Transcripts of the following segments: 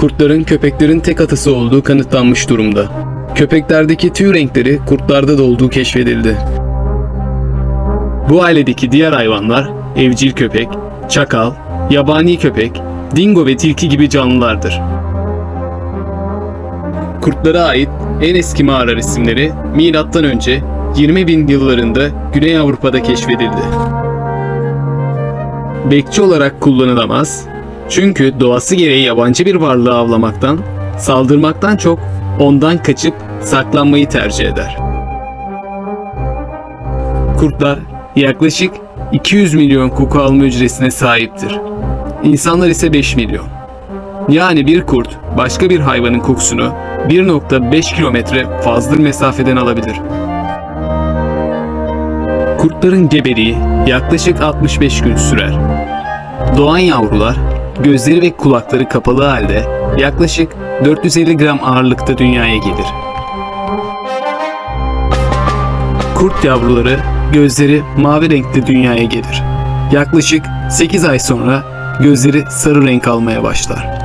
kurtların köpeklerin tek atası olduğu kanıtlanmış durumda. Köpeklerdeki tüy renkleri kurtlarda da olduğu keşfedildi. Bu ailedeki diğer hayvanlar evcil köpek, çakal, yabani köpek, dingo ve tilki gibi canlılardır. Kurtlara ait en eski mağara resimleri milattan önce 20 bin yıllarında Güney Avrupa'da keşfedildi. Bekçi olarak kullanılamaz çünkü doğası gereği yabancı bir varlığı avlamaktan, saldırmaktan çok ondan kaçıp saklanmayı tercih eder. Kurtlar yaklaşık 200 milyon koku alma hücresine sahiptir. İnsanlar ise 5 milyon. Yani bir kurt başka bir hayvanın kokusunu 1.5 kilometre fazla mesafeden alabilir. Kurtların gebeliği yaklaşık 65 gün sürer. Doğan yavrular gözleri ve kulakları kapalı halde yaklaşık 450 gram ağırlıkta dünyaya gelir. Kurt yavruları gözleri mavi renkte dünyaya gelir. Yaklaşık 8 ay sonra gözleri sarı renk almaya başlar.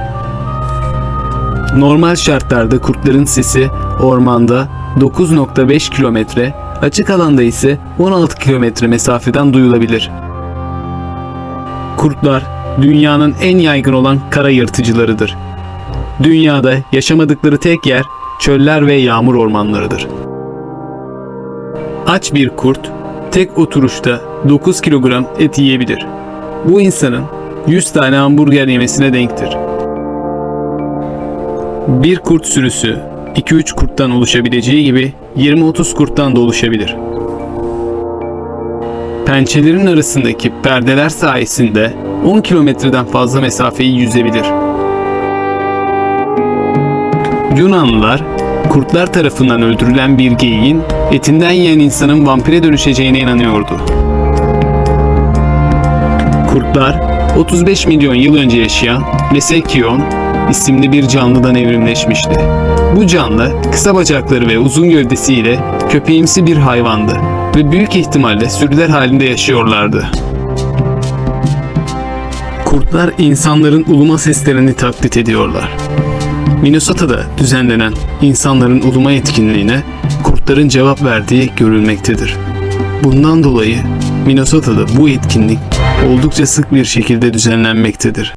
Normal şartlarda kurtların sesi ormanda 9.5 kilometre, açık alanda ise 16 kilometre mesafeden duyulabilir. Kurtlar dünyanın en yaygın olan kara yırtıcılarıdır. Dünyada yaşamadıkları tek yer çöller ve yağmur ormanlarıdır. Aç bir kurt tek oturuşta 9 kilogram et yiyebilir. Bu insanın 100 tane hamburger yemesine denktir. Bir kurt sürüsü 2-3 kurttan oluşabileceği gibi 20-30 kurttan da oluşabilir. Pençelerin arasındaki perdeler sayesinde 10 kilometreden fazla mesafeyi yüzebilir. Yunanlılar kurtlar tarafından öldürülen bir geyiğin etinden yiyen insanın vampire dönüşeceğine inanıyordu. Kurtlar 35 milyon yıl önce yaşayan Mesekyon isimli bir canlıdan evrimleşmişti. Bu canlı kısa bacakları ve uzun gövdesiyle köpeğimsi bir hayvandı ve büyük ihtimalle sürüler halinde yaşıyorlardı. Kurtlar insanların uluma seslerini taklit ediyorlar. Minnesota'da düzenlenen insanların uluma etkinliğine kurtların cevap verdiği görülmektedir. Bundan dolayı Minnesota'da bu etkinlik oldukça sık bir şekilde düzenlenmektedir.